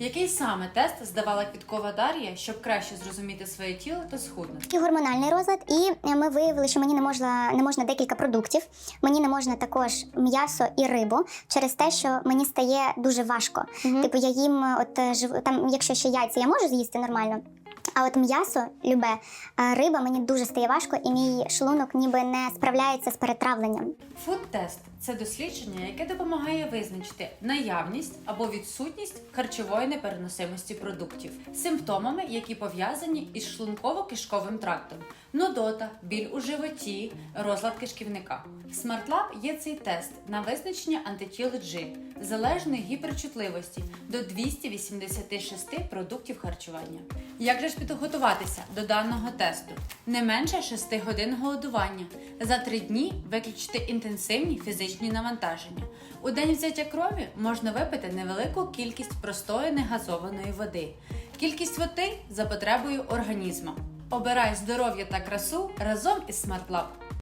Який саме тест здавала квіткова Дар'я, щоб краще зрозуміти своє тіло та схуднути? І гормональний розлад, і е, ми виявили, що мені не можна не можна декілька продуктів. Мені не можна також м'ясо і рибу через те, що мені стає дуже важко. Типу, я їм от е, там, якщо ще яйця, я можу з'їсти нормально. А от м'ясо, любе, риба мені дуже стає важко, і мій шлунок ніби не справляється з перетравленням. Фуд-тест це дослідження, яке допомагає визначити наявність або відсутність харчової непереносимості продуктів, симптомами, які пов'язані із шлунково-кишковим трактом, нудота, біль у животі, розлад кишківника. SmartLab є цей тест на визначення антитіл G, залежної гіперчутливості до 286 продуктів харчування. Як же ж підготуватися до даного тесту? Не менше 6 годин голодування. За 3 дні виключити інтенсивні фізичні навантаження. У день взяття крові можна випити невелику кількість простої негазованої води. Кількість води за потребою організму. Обирай здоров'я та красу разом із SmartLab.